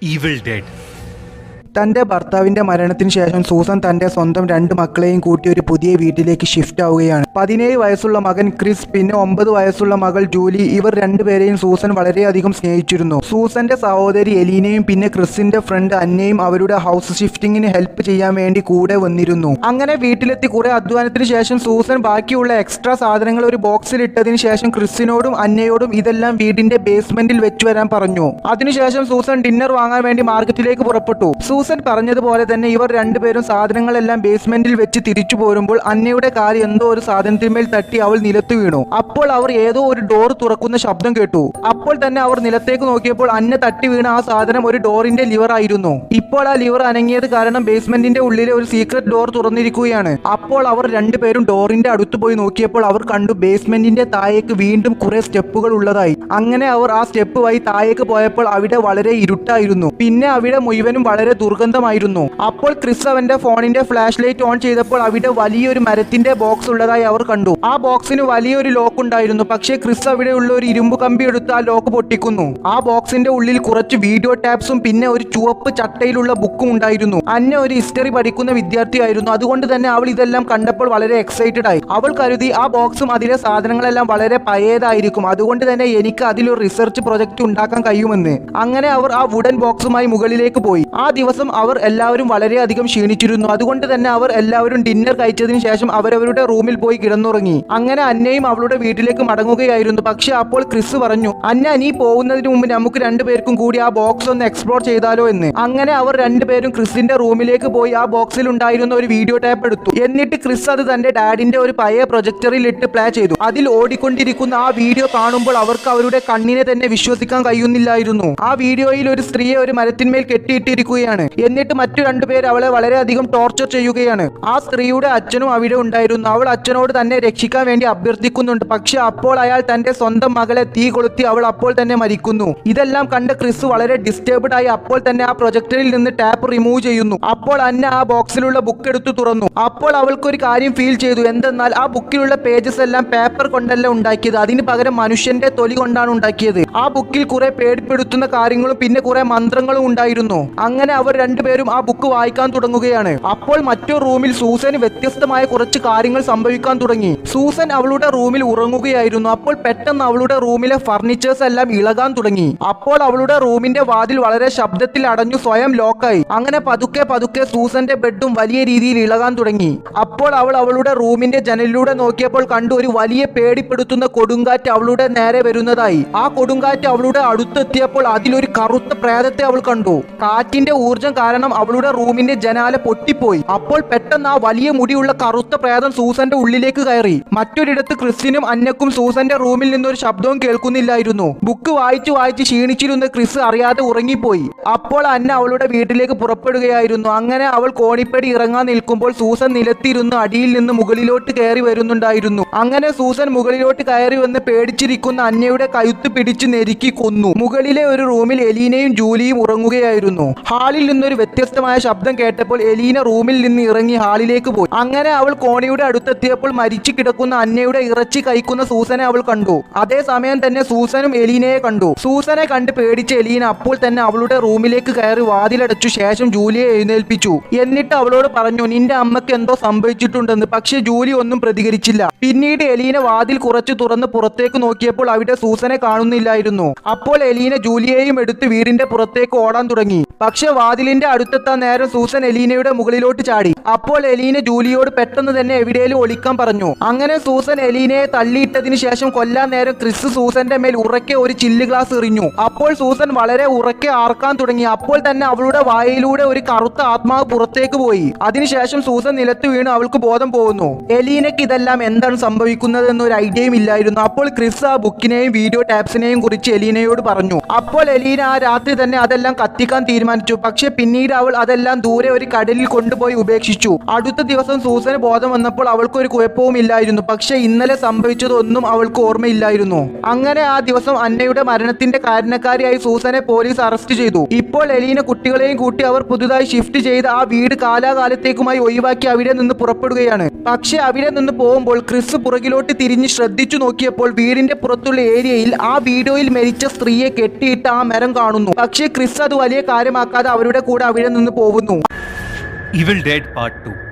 Evil Dead. തന്റെ ഭർത്താവിന്റെ മരണത്തിന് ശേഷം സൂസൻ തന്റെ സ്വന്തം രണ്ട് മക്കളെയും കൂട്ടി ഒരു പുതിയ വീട്ടിലേക്ക് ഷിഫ്റ്റ് ആവുകയാണ്. പതിനേഴ് വയസ്സുള്ള മകൻ ക്രിസ് പിന്നെ ഒമ്പത് വയസ്സുള്ള മകൾ ജൂലി ഇവർ രണ്ടുപേരെയും സൂസൻ വളരെയധികം സ്നേഹിച്ചിരുന്നു. സൂസന്റെ സഹോദരി എലീനയും പിന്നെ ക്രിസിന്റെ ഫ്രണ്ട് അന്നയും അവരുടെ ഹൗസ് ഷിഫ്റ്റിങ്ങിന് ഹെൽപ്പ് ചെയ്യാൻ വേണ്ടി കൂടെ വന്നിരുന്നു. അങ്ങനെ വീട്ടിലെത്തി കുറെ അധ്വാനത്തിന് ശേഷം സൂസൻ ബാക്കിയുള്ള എക്സ്ട്രാ സാധനങ്ങൾ ഒരു ബോക്സിൽ ഇട്ടതിന് ശേഷം ക്രിസിനോടും അന്നയോടും ഇതെല്ലാം വീടിന്റെ ബേസ്മെന്റിൽ വെച്ചു വരാൻ പറഞ്ഞു. അതിനുശേഷം സൂസൻ ഡിന്നർ വാങ്ങാൻ വേണ്ടി മാർക്കറ്റിലേക്ക് പുറപ്പെട്ടു. സൂസൻ പറഞ്ഞതുപോലെ തന്നെ ഇവർ രണ്ടുപേരും സാധനങ്ങളെല്ലാം ബേസ്മെന്റിൽ വെച്ച് തിരിച്ചു പോരുമ്പോൾ അന്നയുടെ കാൽ എന്തോ ഒരു സാധനത്തിന്മേൽ തട്ടി അവൾ നിലത്ത് വീണു. അപ്പോൾ അവർ ഏതോ ഒരു ഡോർ തുറക്കുന്ന ശബ്ദം കേട്ടു. അപ്പോൾ തന്നെ അവർ നിലത്തേക്ക് നോക്കിയപ്പോൾ അന്ന തട്ടി വീണ ആ സാധനം ഒരു ഡോറിന്റെ ലിവർ ആയിരുന്നു. ഇപ്പോൾ ആ ലിവർ അനങ്ങിയത് കാരണം ബേസ്മെന്റിന്റെ ഉള്ളിലെ ഒരു സീക്രട്ട് ഡോർ തുറന്നിരിക്കുകയാണ്. അപ്പോൾ അവർ രണ്ടുപേരും ഡോറിന്റെ അടുത്ത് പോയി നോക്കിയപ്പോൾ അവർ കണ്ടു ബേസ്മെന്റിന്റെ താഴേക്ക് വീണ്ടും കുറെ സ്റ്റെപ്പുകൾ ഉള്ളതായി. അങ്ങനെ അവർ ആ സ്റ്റെപ്പ് വഴി താഴേക്ക് പോയപ്പോൾ അവിടെ വളരെ ഇരുട്ടായിരുന്നു. പിന്നെ അവിടെ മുഴുവനും വളരെ ദുർഗന്ധമായിരുന്നു. അപ്പോൾ ക്രിസ് അവന്റെ ഫോണിന്റെ ഫ്ലാഷ് ലൈറ്റ് ഓൺ ചെയ്തപ്പോൾ അവിടെ വലിയൊരു മരത്തിന്റെ ബോക്സ് ഉള്ളതായി അവർ കണ്ടു. ആ ബോക്സിന് വലിയൊരു ലോക്ക് ഉണ്ടായിരുന്നു. പക്ഷേ ക്രിസ് അവിടെയുള്ള ഒരു ഇരുമ്പ് കമ്പി എടുത്ത് ആ ലോക്ക് പൊട്ടിക്കുന്നു. ആ ബോക്സിന്റെ ഉള്ളിൽ കുറച്ച് വീഡിയോ ടാപ്സും പിന്നെ ഒരു ചുവപ്പ് ചട്ടയിലുള്ള ബുക്കും ഉണ്ടായിരുന്നു. അന്ന ഒരു ഹിസ്റ്ററി പഠിക്കുന്ന വിദ്യാർത്ഥിയായിരുന്നു. അതുകൊണ്ട് തന്നെ അവൾ ഇതെല്ലാം കണ്ടപ്പോൾ വളരെ എക്സൈറ്റഡ് ആയി. അവൾ കരുതി ആ ബോക്സും അതിലെ സാധനങ്ങളെല്ലാം വളരെ പഴയതായിരിക്കും. അതുകൊണ്ട് തന്നെ എനിക്ക് അതിലൊരു റിസർച്ച് പ്രൊജക്ട് ഉണ്ടാക്കാൻ കഴിയുമെന്ന്. അങ്ങനെ അവർ ആ വുഡൻ ബോക്സുമായി മുകളിലേക്ക് പോയി. ആ ദിവസം അവർ എല്ലാവരും വളരെയധികം ക്ഷീണിച്ചിരുന്നു. അതുകൊണ്ട് തന്നെ അവർ എല്ലാവരും ഡിന്നർ കഴിച്ചതിന് ശേഷം അവരവരുടെ റൂമിൽ പോയി കിടന്നുറങ്ങി. അങ്ങനെ അന്നയും അവളുടെ വീട്ടിലേക്ക് മടങ്ങുകയായിരുന്നു. പക്ഷെ അപ്പോൾ ക്രിസ് പറഞ്ഞു അന്ന നീ പോകുന്നതിന് മുമ്പ് നമുക്ക് രണ്ടുപേർക്കും കൂടി ആ ബോക്സ് ഒന്ന് എക്സ്പ്ലോർ ചെയ്താലോ എന്ന്. അങ്ങനെ അവർ രണ്ടുപേരും ക്രിസിന്റെ റൂമിലേക്ക് പോയി ആ ബോക്സിൽ ഉണ്ടായിരുന്ന ഒരു വീഡിയോ ടേപ്പ് എടുത്തു. എന്നിട്ട് ക്രിസ് അത് തന്റെ ഡാഡിന്റെ ഒരു പഴയ പ്രൊജക്ടറിൽ ഇട്ട് പ്ലേ ചെയ്തു. അതിൽ ഓടിക്കൊണ്ടിരിക്കുന്ന ആ വീഡിയോ കാണുമ്പോൾ അവർക്ക് അവരുടെ കണ്ണിനെ തന്നെ വിശ്വസിക്കാൻ കഴിയുന്നില്ലായിരുന്നു. ആ വീഡിയോയിൽ ഒരു സ്ത്രീയെ ഒരു മരത്തിന്മേൽ കെട്ടിയിട്ടിരിക്കുകയാണ്. എന്നിട്ട് മറ്റു രണ്ടുപേർ അവളെ വളരെയധികം ടോർച്ചർ ചെയ്യുകയാണ്. ആ സ്ത്രീയുടെ അച്ഛനും അവിടെ ഉണ്ടായിരുന്നു. അവൾ അച്ഛനോട് തന്നെ രക്ഷിക്കാൻ വേണ്ടി അഭ്യർത്ഥിക്കുന്നുണ്ട്. പക്ഷെ അപ്പോൾ അയാൾ തന്റെ സ്വന്തം മകളെ തീ കൊളുത്തി അവൾ അപ്പോൾ തന്നെ മരിക്കുന്നു. ഇതെല്ലാം കണ്ട ക്രിസ് വളരെ ഡിസ്റ്റർബ്ഡ് ആയി അപ്പോൾ തന്നെ ആ പ്രൊജക്ടറിൽ നിന്ന് ടാപ്പ് റിമൂവ് ചെയ്യുന്നു. അപ്പോൾ അന്ന ആ ബോക്സിലുള്ള ബുക്ക് എടുത്തു തുറന്നു. അപ്പോൾ അവൾക്കൊരു കാര്യം ഫീൽ ചെയ്തു. എന്തെന്നാൽ ആ ബുക്കിലുള്ള പേജസ് എല്ലാം പേപ്പർ കൊണ്ടല്ല ഉണ്ടാക്കിയത്. അതിന് പകരം മനുഷ്യന്റെ തൊലി കൊണ്ടാണ് ഉണ്ടാക്കിയത്. ആ ബുക്കിൽ കുറെ പേടിപ്പെടുത്തുന്ന കാര്യങ്ങളും പിന്നെ കുറെ മന്ത്രങ്ങളും ഉണ്ടായിരുന്നു. അങ്ങനെ അവർ രണ്ടുപേരും ആ ബുക്ക് വായിക്കാൻ തുടങ്ങുകയാണ്. അപ്പോൾ മറ്റൊരു റൂമിൽ സൂസന് വ്യത്യസ്തമായ കുറച്ച് കാര്യങ്ങൾ സംഭവിക്കാൻ തുടങ്ങി. സൂസൻ അവളുടെ റൂമിൽ ഉറങ്ങുകയായിരുന്നു. അപ്പോൾ പെട്ടെന്ന് അവളുടെ റൂമിലെ ഫർണിച്ചേഴ്സ് എല്ലാം ഇളകാൻ തുടങ്ങി. അപ്പോൾ അവളുടെ റൂമിന്റെ വാതിൽ വളരെ ശബ്ദത്തിൽ അടഞ്ഞു സ്വയം ലോക്കായി അങ്ങനെ പതുക്കെ പതുക്കെ സൂസന്റെ ബെഡും വലിയ രീതിയിൽ ഇളകാൻ തുടങ്ങി. അപ്പോൾ അവൾ അവളുടെ റൂമിന്റെ ജനലിലൂടെ നോക്കിയപ്പോൾ കണ്ടു ഒരു വലിയ പേടിപ്പെടുത്തുന്ന കൊടുങ്കാറ്റ് അവളുടെ നേരെ വരുന്നതായി. ആ കൊടുങ്കാറ്റ് അവളുടെ അടുത്തെത്തിയപ്പോൾ അതിലൊരു കറുത്ത പ്രേതത്തെ അവൾ കണ്ടു. കാറ്റിന്റെ ഊർജം കാരണം അവളുടെ റൂമിന്റെ ജനാല പൊട്ടിപ്പോയി. അപ്പോൾ പെട്ടെന്ന് ആ വലിയ മുടിയുള്ള കറുത്ത പ്രേതം സൂസന്റെ ഉള്ളിലേക്ക് കയറി. മറ്റൊരിടത്ത് ക്രിസ്സിനും അന്നക്കും സൂസന്റെ റൂമിൽ നിന്നൊരു ശബ്ദവും കേൾക്കുന്നില്ലായിരുന്നു. ബുക്ക് വായിച്ചു വായിച്ച് ക്ഷീണിച്ചിരുന്ന ക്രിസ് അറിയാതെ ഉറങ്ങിപ്പോയി. അപ്പോൾ അന്ന അവളുടെ വീട്ടിലേക്ക് പുറപ്പെടുകയായിരുന്നു. അങ്ങനെ അവൾ കോണിപ്പടി ഇറങ്ങാൻ നിൽക്കുമ്പോൾ സൂസൻ നിലത്തിരുന്ന് അടിയിൽ നിന്ന് മുകളിലോട്ട് കയറി വരുന്നുണ്ടായിരുന്നു. അങ്ങനെ സൂസൻ മുകളിലോട്ട് കയറി വന്ന് പേടിച്ചിരിക്കുന്ന അന്നയുടെ കഴുത്ത് പിടിച്ച് നെരുക്കി കൊന്നു. മുകളിലെ ഒരു റൂമിൽ എലീനയും ജൂലിയും ഉറങ്ങുകയായിരുന്നു. ഹാളിൽ നിന്നൊരു വ്യത്യസ്തമായ ശബ്ദം കേട്ടപ്പോൾ എലീന റൂമിൽ നിന്ന് ഇറങ്ങി ഹാളിലേക്ക് പോയി. അങ്ങനെ അവൾ കോണിയുടെ അടുത്തെത്തിയപ്പോൾ മരിച്ചു കിടക്കുന്ന അന്നയുടെ ഇറച്ചി കഴിക്കുന്ന സൂസനെ അവൾ കണ്ടു. അതേസമയം തന്നെ സൂസനും എലീനയെ കണ്ടു. സൂസനെ കണ്ട് പേടിച്ച എലീന അപ്പോൾ തന്നെ അവളുടെ റൂമിലേക്ക് കയറി വാതിലടച്ചു ശേഷം ജൂലിയെ എഴുന്നേൽപ്പിച്ചു. എന്നിട്ട് അവളോട് പറഞ്ഞു നിന്റെ അമ്മയ്ക്ക് എന്തോ സംഭവിച്ചിട്ടുണ്ടെന്ന്. പക്ഷെ ജൂലി ഒന്നും പ്രതികരിച്ചില്ല. പിന്നീട് എലീന വാതിൽ കുറച്ച് തുറന്ന് പുറത്തേക്ക് നോക്കിയപ്പോൾ അവിടെ സൂസനെ കാണുന്നില്ലായിരുന്നു. അപ്പോൾ എലീന ജൂലിയെയും എടുത്ത് വീടിന്റെ പുറത്തേക്ക് ഓടാൻ തുടങ്ങി. പക്ഷെ വാതിലിന്റെ അടുത്തെത്താൻ നേരം സൂസൻ എലീനയുടെ മുകളിലോട്ട് ചാടി. അപ്പോൾ എലീന ജൂലിയോട് പെട്ടെന്ന് തന്നെ എവിടെയെങ്കിലും ഒളിക്കാൻ പറഞ്ഞു. അങ്ങനെ സൂസൻ എലീനയെ തള്ളിയിട്ടതിന് ശേഷം കൊല്ലാൻ നേരം ക്രിസ് സൂസന്റെ മേൽ ഉറക്കെ ഒരു ചില്ല് ഗ്ലാസ് എറിഞ്ഞു. അപ്പോൾ സൂസൻ വളരെ ഉറക്കെ ആർക്കാൻ തുടങ്ങി. അപ്പോൾ തന്നെ അവളുടെ വായിലൂടെ ഒരു കറുത്ത ആത്മാവ് പുറത്തേക്ക് പോയി. അതിനുശേഷം സൂസൻ നിലത്ത് വീണ് അവൾക്ക് ബോധം പോകുന്നു എലീനയ്ക്ക് ഇതെല്ലാം എന്താണ് സംഭവിക്കുന്നത് എന്നൊരു ഐഡിയയും ഇല്ലായിരുന്നു. അപ്പോൾ ക്രിസ് ആ ബുക്കിനെയും വീഡിയോ ടാപ്സിനെയും കുറിച്ച് എലീനയോട് പറഞ്ഞു. അപ്പോൾ എലീന ആ രാത്രി തന്നെ അതെല്ലാം കത്തിക്കാൻ തീരുമാനിച്ചു. പക്ഷെ പിന്നീട് അവൾ അതെല്ലാം ദൂരെ ഒരു കടലിൽ കൊണ്ടുപോയി ഉപേക്ഷിച്ചു. അടുത്ത ദിവസം സൂസന് ബോധം വന്നപ്പോൾ അവൾക്ക് ഒരു കുഴപ്പവും ഇല്ലായിരുന്നു. പക്ഷെ ഇന്നലെ സംഭവിച്ചതൊന്നും അവൾക്ക് ഓർമ്മയില്ലായിരുന്നു. അങ്ങനെ ആ ദിവസം അന്നയുടെ മരണത്തിന്റെ കാരണക്കാരിയായി സൂസനെ പോലീസ് അറസ്റ്റ് ചെയ്തു. ഇപ്പോൾ എലീന കുട്ടികളെയും കൂട്ടി അവർ പുതുതായി ഷിഫ്റ്റ് ചെയ്ത് ആ വീട് കാലാകാലത്തേക്കുമായി ഒഴിവാക്കി അവിടെ നിന്ന് പുറപ്പെടുകയാണ്. പക്ഷെ അവിടെ നിന്ന് പോകുമ്പോൾ ക്രിസ് പുറകിലോട്ട് തിരിഞ്ഞ് ശ്രദ്ധിച്ചു നോക്കിയപ്പോൾ വീടിന്റെ പുറത്തുള്ള ഏരിയയിൽ ആ വീഡിയോയിൽ മരിച്ച സ്ത്രീയെ കെട്ടിയിട്ട് ആ മരം കാണുന്നു. പക്ഷേ ക്രിസ് അത് വലിയ കാര്യമാക്കാതെ അവരുടെ കൂടെ അവിടെ നിന്ന് പോകുന്നു evil dead part 2.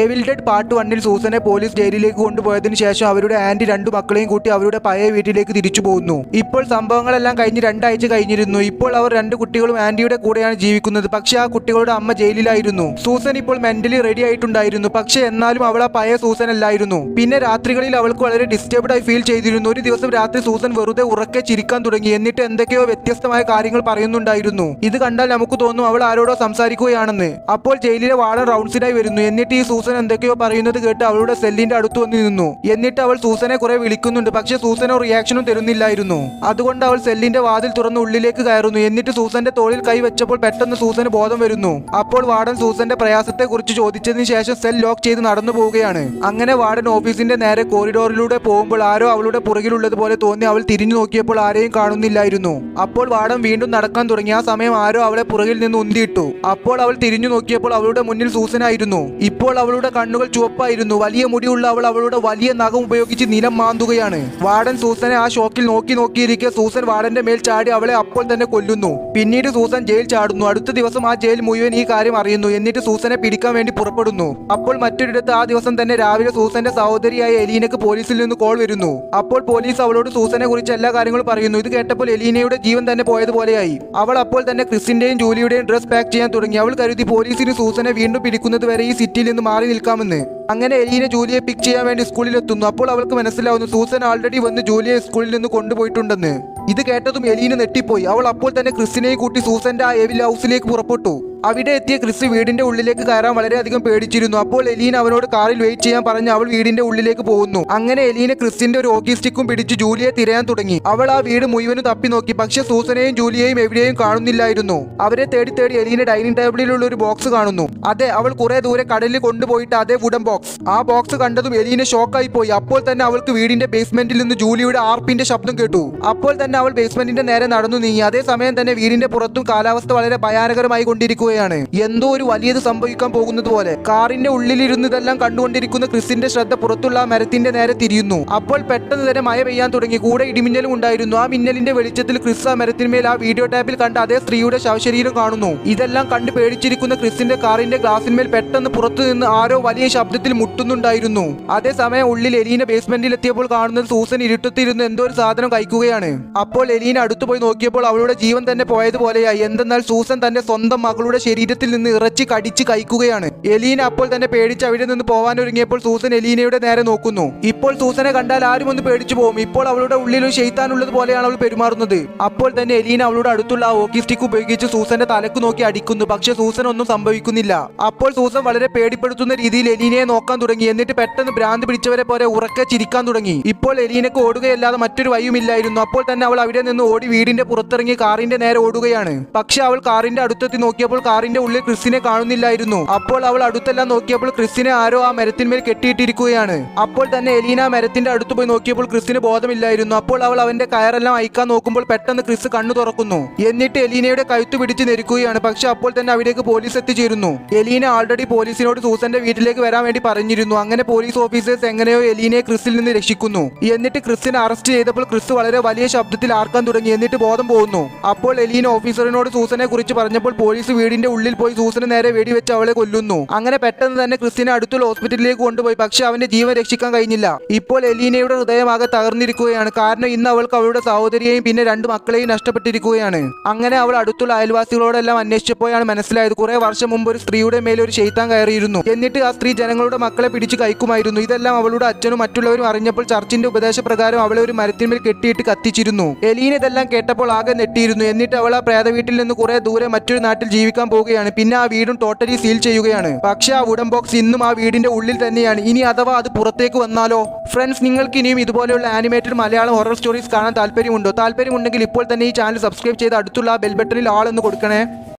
Evil dead part വണ്ണിൽ സൂസനെ പോലീസ് ജയിലിലേക്ക് കൊണ്ടുപോയതിനു ശേഷം അവരുടെ ആന്റി രണ്ടു മക്കളെയും കൂട്ടി അവരുടെ പഴയ വീട്ടിലേക്ക് തിരിച്ചു പോകുന്നു. ഇപ്പോൾ സംഭവങ്ങളെല്ലാം കഴിഞ്ഞ് രണ്ടാഴ്ച കഴിഞ്ഞിരുന്നു. ഇപ്പോൾ അവർ രണ്ട് കുട്ടികളും ആന്റിയുടെ കൂടെയാണ് ജീവിക്കുന്നത്. പക്ഷേ ആ കുട്ടികളുടെ അമ്മ ജയിലിലായിരുന്നു. സൂസൻ ഇപ്പോൾ മെന്റലി റെഡി ആയിട്ടുണ്ടായിരുന്നു. പക്ഷേ എന്നാലും അവൾ ആ പഴയ സൂസൻ അല്ലായിരുന്നു പിന്നെ രാത്രികളിൽ അവൾക്ക് വളരെ ഡിസ്റ്റർബ്ഡ് ആയി ഫീൽ ചെയ്തിരുന്നു. ഒരു ദിവസം രാത്രി സൂസൻ വെറുതെ ഉറക്കെ ചിരിക്കാൻ തുടങ്ങി. എന്നിട്ട് എന്തൊക്കെയോ വ്യത്യസ്തമായ കാര്യങ്ങൾ പറയുന്നുണ്ടായിരുന്നു. ഇത് കണ്ടാൽ നമുക്ക് തോന്നും അവൾ ആരോടോ സംസാരിക്കുകയാണെന്ന്. അപ്പോൾ ജയിലിലെ വാളൻ റൗണ്ട്സിനായി വരുന്നു. എന്നിട്ട് ഈ സൂസൻ എന്തൊക്കെയോ പറയുന്നത് കേട്ട് അവളുടെ സെല്ലിന്റെ അടുത്ത് വന്ന് നിന്നു. എന്നിട്ട് അവൾ സൂസനെ കുറെ വിളിക്കുന്നുണ്ട്. പക്ഷെ സൂസനോ റിയാക്ഷനും തരുന്നില്ലായിരുന്നു. അതുകൊണ്ട് അവൾ സെല്ലിന്റെ വാതിൽ തുറന്ന് ഉള്ളിലേക്ക് കയറുന്നു. എന്നിട്ട് സൂസന്റെ തോളിൽ കൈ വെച്ചപ്പോൾ പെട്ടെന്ന് സൂസന് ബോധം വരുന്നു. അപ്പോൾ വാർഡൻ സൂസന്റെ പ്രയാസത്തെ കുറിച്ച് ചോദിച്ചതിന് ശേഷം സെൽ ലോക്ക് ചെയ്ത് നടന്നു പോവുകയാണ്. അങ്ങനെ വാർഡൻ ഓഫീസിന്റെ നേരെ കോറിഡോറിലൂടെ പോകുമ്പോൾ ആരോ അവളുടെ പുറകിലുള്ളതുപോലെ തോന്നി അവൾ തിരിഞ്ഞു നോക്കിയപ്പോൾ ആരെയും കാണുന്നില്ലായിരുന്നു. അപ്പോൾ വാർഡൻ വീണ്ടും നടക്കാൻ തുടങ്ങി. ആ സമയം ആരോ അവളെ പുറകിൽ നിന്ന് ഉന്തിയിട്ടു. അപ്പോൾ അവൾ തിരിഞ്ഞു നോക്കിയപ്പോൾ അവളുടെ മുന്നിൽ സൂസനായിരുന്നു. ഇപ്പോൾ അവളുടെ കണ്ണുകൾ ചുവപ്പായിരുന്നു. വലിയ മുടിയുള്ള അവൾ അവളുടെ വലിയ നഖം ഉപയോഗിച്ച് നിലം മാന്തുകയാണ്. വാർഡൻ സൂസനെ ആ ഷോക്കിൽ നോക്കി നോക്കിയിരിക്കെ സൂസൻ വാർഡന്റെ മേൽ ചാടി അവളെ അപ്പോൾ തന്നെ കൊല്ലുന്നു. പിന്നീട് സൂസൻ ജയിൽ ചാടുന്നു. അടുത്ത ദിവസം ആ ജയിൽ മുഴുവൻ ഈ കാര്യം അറിയുന്നു. എന്നിട്ട് സൂസനെ പിടിക്കാൻ വേണ്ടി പുറപ്പെടുന്നു. അപ്പോൾ മറ്റൊരിടത്ത് ആ ദിവസം തന്നെ രാവിലെ സൂസന്റെ സഹോദരിയായ എലീനക്ക് പോലീസിൽ നിന്ന് കോൾ വരുന്നു. അപ്പോൾ പോലീസ് അവളോട് സൂസനെ കുറിച്ച് എല്ലാ കാര്യങ്ങളും പറയുന്നു. ഇത് കേട്ടപ്പോൾ എലീനയുടെ ജീവൻ തന്നെ പോയതുപോലെയായി. അവൾ അപ്പോൾ തന്നെ ക്രിസിന്റെയും ജൂലിയുടെയും ഡ്രസ് പാക്ക് ചെയ്യാൻ തുടങ്ങി. അവൾ കരുതി പോലീസിന് സൂസനെ വീണ്ടും പിടിക്കുന്നത് വരെ ഈ സിറ്റിയിൽ നിന്ന് മാറി നിൽക്കാമെന്ന്. അങ്ങനെ എലീന ജൂലിയെ പിക്ക് ചെയ്യാൻ വേണ്ടി സ്കൂളിൽ എത്തുന്നു അപ്പോൾ അവൾക്ക് മനസ്സിലാവുന്നു സൂസൻ ആൾറെഡി വന്ന് ജൂലിയെ സ്കൂളിൽ നിന്ന് കൊണ്ടുപോയിട്ടുണ്ടെന്ന്. ഇത് കേട്ടതും എലീന നെട്ടിപ്പോയി. അവൾ അപ്പോൾ തന്നെ ക്രിസ്റ്റിനെ കൂട്ടി സൂസന്റെ ആ എവിൽ ഹൗസിലേക്ക് പുറപ്പെട്ടു. അവിടെ എത്തിയ ക്രിസ് വീടിന്റെ ഉള്ളിലേക്ക് കയറാൻ വളരെയധികം പേടിച്ചിരുന്നു. അപ്പോൾ എലീൻ അവനോട് കാറിൽ വെയിറ്റ് ചെയ്യാൻ പറഞ്ഞ് അവൾ വീടിന്റെ ഉള്ളിലേക്ക് പോകുന്നു. അങ്ങനെ എലീനെ ക്രിസിന്റെ ഒരു ഓക്കി സ്റ്റിക്കും പിടിച്ച് ജൂലിയെ തിരയാൻ തുടങ്ങി. അവൾ ആ വീട് മുഴുവനും തപ്പി നോക്കി. പക്ഷെ സൂസനെയും ജൂലിയെയും എവിടെയും കാണുന്നില്ലായിരുന്നു. അവരെ തേടി തേടി എലീനെ ഡൈനിങ് ടേബിളിലുള്ള ഒരു ബോക്സ് കാണുന്നു. അതെ അവൾ കുറെ ദൂരെ കടലിൽ കൊണ്ടുപോയിട്ട് അതേ വുഡൻ ബോക്സ് ആ ബോക്സ് കണ്ടതും എലീനെ ഷോക്കായി പോയി അപ്പോൾ തന്നെ അവൾക്ക് വീടിന്റെ ബേസ്മെന്റിൽ നിന്ന് ജൂലിയുടെ ആർപ്പിന്റെ ശബ്ദം കേട്ടു. അപ്പോൾ തന്നെ അവൾ ബേസ്മെന്റിന്റെ നേരെ നടന്നു നീങ്ങി. അതേസമയം തന്നെ വീടിന്റെ പുറത്തും കാലാവസ്ഥ വളരെ ഭയാനകരമായി കൊണ്ടിരിക്കുകയാണ് എന്തോ ഒരു വലിയത് സംഭവിക്കാൻ പോകുന്നത് പോലെ. കാറിന്റെ ഉള്ളിലിരുന്ന് ഇതെല്ലാം കണ്ടുകൊണ്ടിരിക്കുന്ന ക്രിസിന്റെ ശ്രദ്ധ പുറത്തുള്ള മരത്തിന്റെ നേരെ തിരിയുന്നു. അപ്പോൾ പെട്ടെന്ന് തന്നെ മഴ പെയ്യാൻ തുടങ്ങി. കൂടെ ഇടിമിന്നലും ഉണ്ടായിരുന്നു. ആ മിന്നലിന്റെ വെളിച്ചത്തിൽ ക്രിസ് ആ മരത്തിന്മേൽ ആ വീഡിയോ ടാപ്പിൽ കണ്ട അതേ സ്ത്രീയുടെ ശവശരീരം കാണുന്നു. ഇതെല്ലാം കണ്ട് പേടിച്ചിരിക്കുന്ന ക്രിസിന്റെ കാറിന്റെ ഗ്ലാസിന്മേൽ പെട്ടെന്ന് പുറത്തു നിന്ന് ആരോ വലിയ ശബ്ദത്തിൽ മുട്ടുന്നുണ്ടായിരുന്നു. അതേസമയം ഉള്ളിൽ എലീന ബേസ്മെന്റിൽ എത്തിയപ്പോൾ കാണുന്നത് സൂസൻ ഇരുട്ടത്തിരുന്ന് എന്തോ ഒരു സാധനം കഴിക്കുകയാണ്. അപ്പോൾ എലീന അടുത്തു പോയി നോക്കിയപ്പോൾ അവളുടെ ജീവൻ തന്നെ പോയതുപോലെയായി. എന്തെന്നാൽ സൂസൻ തന്റെ സ്വന്തം മകളുടെ ശരീരത്തിൽ നിന്ന് ഇറച്ചി കടിച്ച് കഴിക്കുകയാണ്. എലീന അപ്പോൾ തന്നെ പേടിച്ച് അവിടെ നിന്ന് പോവാൻ ഒരുങ്ങിയപ്പോൾ സൂസൻ എലീനയുടെ നേരെ നോക്കുന്നു. ഇപ്പോൾ സൂസനെ കണ്ടാൽ ആരും ഒന്ന് പേടിച്ചു പോകും. ഇപ്പോൾ അവളുടെ ഉള്ളിൽ ഒരു ഷെയ്ത്താനുള്ളത് പോലെയാണ് അവൾ പെരുമാറുന്നത്. അപ്പോൾ തന്നെ എലീന അവളുടെ അടുത്തുള്ള ആ ഹോക്കി സ്റ്റിക്ക് ഉപയോഗിച്ച് സൂസന്റെ തലക്ക് നോക്കി അടിക്കുന്നു. പക്ഷെ സൂസൻ ഒന്നും സംഭവിക്കുന്നില്ല. അപ്പോൾ സൂസൻ വളരെ പേടിപ്പെടുത്തുന്ന രീതിയിൽ എലീനയെ നോക്കാൻ തുടങ്ങി. എന്നിട്ട് പെട്ടെന്ന് ഭ്രാന്ത് പിടിച്ചവരെ പോലെ ഉറക്കെ ചിരിക്കാൻ തുടങ്ങി. ഇപ്പോൾ എലീനക്ക് ഓടുകയല്ലാതെ മറ്റൊരു വഴിയുമില്ലായിരുന്നു. അപ്പോൾ തന്നെ അവൾ അവിടെ നിന്ന് ഓടി വീടിന്റെ പുറത്തിറങ്ങി കാറിന്റെ നേരെ ഓടുകയാണ്. പക്ഷെ അവൾ കാറിന്റെ അടുത്തെത്തി നോക്കിയപ്പോൾ കാറിന്റെ ഉള്ളിൽ ക്രിസിനെ കാണുന്നില്ലായിരുന്നു. അപ്പോൾ അവൾ അടുത്തെല്ലാം നോക്കിയപ്പോൾ ക്രിസിനെ ആരോ ആ മരത്തിന്മേൽ കെട്ടിയിട്ടിരിക്കുകയാണ്. അപ്പോൾ തന്നെ എലീന മരത്തിന്റെ അടുത്ത് പോയി നോക്കിയപ്പോൾ ക്രിസിന് ബോധമില്ലായിരുന്നു. അപ്പോൾ അവൾ അവന്റെ കയറെല്ലാം അയക്കാൻ നോക്കുമ്പോൾ പെട്ടെന്ന് ക്രിസ് കണ്ണു തുറക്കുന്നു. എന്നിട്ട് എലീനയുടെ കഴുത്ത് പിടിച്ച് നെരുക്കുകയാണ് പക്ഷെ അപ്പോൾ തന്നെ അവിടേക്ക് പോലീസ് എത്തിച്ചേരുന്നു. എലീന ആൾറെഡി പോലീസിനോട് സൂസന്റെ വീട്ടിലേക്ക് വരാൻ വേണ്ടി പറഞ്ഞിരുന്നു. അങ്ങനെ പോലീസ് ഓഫീസേഴ്സ് എങ്ങനെയോ എലീനയെ ക്രിസിൽ നിന്ന് രക്ഷിക്കുന്നു. എന്നിട്ട് ക്രിസിനെ അറസ്റ്റ് ചെയ്തപ്പോൾ ക്രിസ് വളരെ വലിയ ശബ്ദത്തിൽ ആർക്കാൻ തുടങ്ങി. എന്നിട്ട് ബോധം പോകുന്നു. അപ്പോൾ എലീന ഓഫീസറിനോട് സൂസനെ കുറിച്ച് പറഞ്ഞപ്പോൾ പോലീസ് വീടിന്റെ ഉള്ളിൽ പോയി സൂസന് നേരെ വെടിവെച്ച് അവളെ കൊല്ലുന്നു. അങ്ങനെ പെട്ടെന്ന് തന്നെ ക്രിസ്റ്റിനെ അടുത്തുള്ള ഹോസ്പിറ്റലിലേക്ക് കൊണ്ടുപോയി. പക്ഷെ അവന്റെ ജീവൻ രക്ഷിക്കാൻ കഴിഞ്ഞില്ല. ഇപ്പോൾ എലീനയുടെ ഹൃദയമാകെ തകർന്നിരിക്കുകയാണ്. കാരണം ഇന്ന് അവൾക്ക് അവളുടെ സഹോദരിയെയും പിന്നെ രണ്ട് മക്കളെയും നഷ്ടപ്പെട്ടിരിക്കുകയാണ്. അങ്ങനെ അവൾ അടുത്തുള്ള അയൽവാസികളോടെല്ലാം അന്വേഷിച്ചപ്പോഴാണ് മനസ്സിലായത് കുറെ വർഷം മുമ്പ് ഒരു സ്ത്രീയുടെ മേലെ ഒരു ശൈത്താൻ കയറിയിരുന്നു. എന്നിട്ട് ആ സ്ത്രീ ജനങ്ങളുടെ മക്കളെ പിടിച്ച് കഴിക്കുമായിരുന്നു ഇതെല്ലാം അവളുടെ അച്ഛനും മറ്റുള്ളവരും അറിഞ്ഞപ്പോൾ ചർച്ചിന്റെ ഉപദേശപ്രകാരം അവളെ ഒരു മരത്തിന്മേൽ കെട്ടിയിട്ട് കത്തിച്ചിരുന്നു. എലീന ഇതെല്ലാം കേട്ടപ്പോൾ ആകെ നെട്ടിയിരുന്നു എന്നിട്ട് അവൾ ആ പ്രേത വീട്ടിൽ നിന്ന് കുറെ ദൂരെ മറ്റൊരു നാട്ടിൽ ജീവിക്കാൻ പോവുകയാണ്. പിന്നെ ആ വീടും ടോട്ടലി സീൽ ചെയ്യുകയാണ്. പക്ഷെ ആ വുഡൻ ബോക്സ് ഇന്നും ആ വീടിന്റെ ഉള്ളിൽ തന്നെയാണ്. ഇനി അഥവാ അത് പുറത്തേക്ക് വന്നാലോ? ഫ്രണ്ട്സ് നിങ്ങൾക്ക് ഇനിയും ഇതുപോലെയുള്ള ആനിമേറ്റഡ് മലയാളം ഹൊറർ സ്റ്റോറീസ് കാണാൻ താല്പര്യമുണ്ടോ? താല്പര്യമുണ്ടെങ്കിൽ ഇപ്പോൾ തന്നെ ഈ ചാനൽ സബ്സ്ക്രൈബ് ചെയ്ത് അടുത്തുള്ള ആ ബെൽ ബട്ടണിൽ കൊടുക്കണേ.